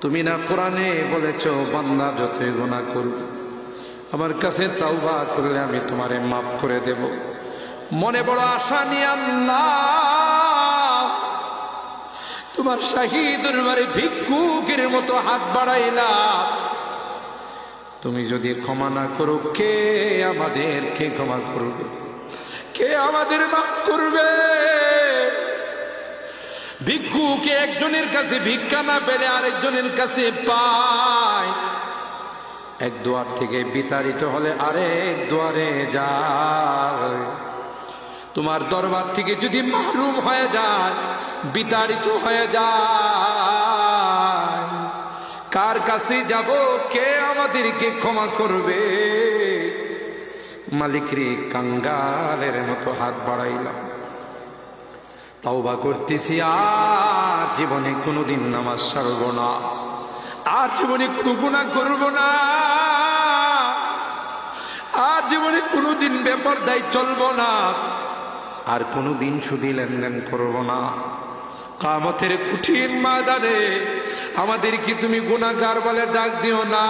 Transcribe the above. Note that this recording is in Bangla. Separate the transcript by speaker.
Speaker 1: তুমি না কোরআনে বলেছ, বান্দা যতই গুনাহ করবে আমার কাছে তাওবা করলে আমি তোমারে মাফ করে দেব। মনে বড় আশা নিয়ে আল্লাহ, তোমার শাহী ভিক্ষুকের মতো হাত বাড়াইলাম তুমি যদি ক্ষমা না করো, কে আমাদের কে ক্ষমা করবে? কে আমাদের মাফ করবে? ভিক্ষুকে একজনের কাছে ভিক্ষা না পেলে আরেকজনের কাছে পায়। এক দুয়ার থেকে বিতাড়িত হলে আরেক দুয়ারে যায়। তোমার দরবার থেকে যদি মাহরুম হয়ে যায়, বিতাড়িত হয়ে যায়। কার কাছে যাব, কে আমাদেরকে ক্ষমা করবে? মালিক রে কাঙ্গালের মতো হাত বাড়াইলাম। তাওবা করতেছি আর জীবনে কোনোদিন নামাজ সারব না। আর জীবনে কোনো গুণা করব না। আর জীবনে কোনোদিন ব্যাপার দায় চলব না। আর কোনোদিন সুদি লেনদেন করব না। কামতের কঠিন মাদারে আমাদের কি তুমি গুণাগার বলে ডাক দিও না।